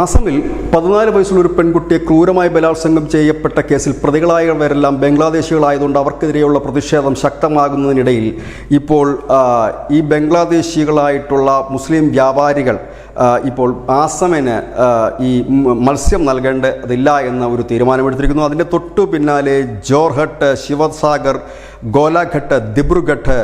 ആസമിൽ പതിനാല് വയസ്സുള്ള ഒരു പെൺകുട്ടിയെ ക്രൂരമായി ബലാത്സംഗം ചെയ്യപ്പെട്ട കേസിൽ പ്രതികളായവരെല്ലാം ബംഗ്ലാദേശികളായതുകൊണ്ട് അവർക്കെതിരെയുള്ള പ്രതിഷേധം ശക്തമാകുന്നതിനിടയിൽ ഇപ്പോൾ ഈ ബംഗ്ലാദേശികളായിട്ടുള്ള മുസ്ലിം വ്യാപാരികൾ ഇപ്പോൾ ആസമിന് ഈ മത്സ്യം നൽകേണ്ടതില്ല എന്ന ഒരു തീരുമാനമെടുത്തിരിക്കുന്നു. അതിന്റെ തൊട്ടു പിന്നാലെ ജോർഹട്ട് ശിവസാഗർ ഗോലാഘട്ട് ദിബ്രുഘട്ട്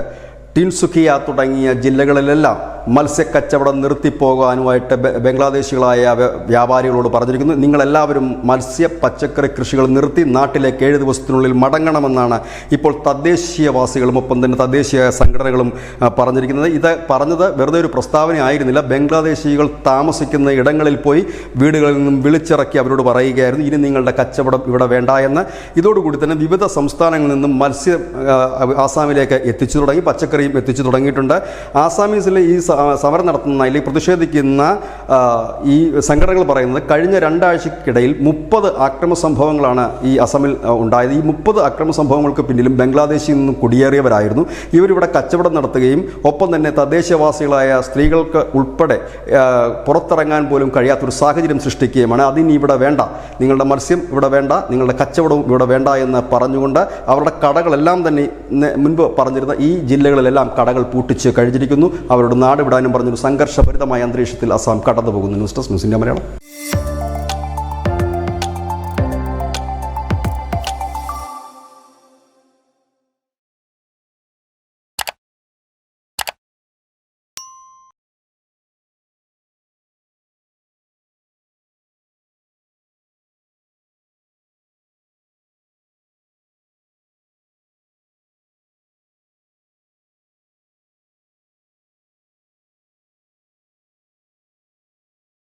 ടിൻസുഖിയ തുടങ്ങിയ ജില്ലകളിലെല്ലാം മത്സ്യക്കച്ചവടം നിർത്തിപ്പോകാനുമായിട്ട് ബംഗ്ലാദേശികളായ വ്യ- വ്യാപാരികളോട് പറഞ്ഞിരിക്കുന്നു. നിങ്ങളെല്ലാവരും മത്സ്യ പച്ചക്കറി കൃഷികൾ നിർത്തി നാട്ടിലേക്ക് ഏഴ് ദിവസത്തിനുള്ളിൽ മടങ്ങണമെന്നാണ് ഇപ്പോൾ തദ്ദേശീയവാസികളും ഒപ്പം തന്നെ തദ്ദേശീയ സംഘടനകളും പറഞ്ഞിരിക്കുന്നത്. ഇത് പറഞ്ഞത് വെറുതെ ഒരു പ്രസ്താവന ആയിരുന്നില്ല. ബംഗ്ലാദേശികൾ താമസിക്കുന്ന ഇടങ്ങളിൽ പോയി വീടുകളിൽ നിന്നും വിളിച്ചിറക്കി അവരോട് പറയുകയായിരുന്നു. ഇനി നിങ്ങളുടെ കച്ചവടം ഇവിടെ വേണ്ട എന്ന്. ഇതോടുകൂടി തന്നെ വിവിധ സംസ്ഥാനങ്ങളിൽ നിന്നും മത്സ്യ ആസാമിലേക്ക് എത്തിച്ചു തുടങ്ങി. പച്ചക്കറിയും എത്തിച്ചു തുടങ്ങിയിട്ടുണ്ട്. ആസാമീസിലെ ഈ സമരം നടത്തുന്ന അല്ലെങ്കിൽ പ്രതിഷേധിക്കുന്ന ഈ സംഘടനകൾ പറയുന്നത് കഴിഞ്ഞ രണ്ടാഴ്ചക്കിടയിൽ മുപ്പത് അക്രമ സംഭവങ്ങളാണ് ഈ അസമിൽ ഉണ്ടായത്. ഈ മുപ്പത് അക്രമ സംഭവങ്ങൾക്ക് പിന്നിലും ബംഗ്ലാദേശിൽ നിന്നും കുടിയേറിയവരായിരുന്നു. ഇവരിവിടെ കച്ചവടം നടത്തുകയും ഒപ്പം തന്നെ തദ്ദേശവാസികളായ സ്ത്രീകൾക്ക് ഉൾപ്പെടെ പുറത്തിറങ്ങാൻ പോലും കഴിയാത്തൊരു സാഹചര്യം സൃഷ്ടിക്കുകയുമാണ്. അതിനി ഇവിടെ വേണ്ട. നിങ്ങളുടെ മത്സ്യം ഇവിടെ വേണ്ട. നിങ്ങളുടെ കച്ചവടവും ഇവിടെ വേണ്ട എന്ന് പറഞ്ഞുകൊണ്ട് അവരുടെ കടകളെല്ലാം തന്നെ മുൻപ് പറഞ്ഞിരുന്ന ഈ ജില്ലകളിലെല്ലാം കടകൾ പൂട്ടിച്ച് കഴിഞ്ഞിരിക്കുന്നു. അവരുടെ നാട് വിടാനും പറഞ്ഞൊരു സംഘർഷഭരിതമായ അന്തരീക്ഷത്തിൽ അസാം കടന്നു പോകുന്നു ന്യൂസ് ഡെസ്ക് ന്യൂസിന്റെ മലയാളം.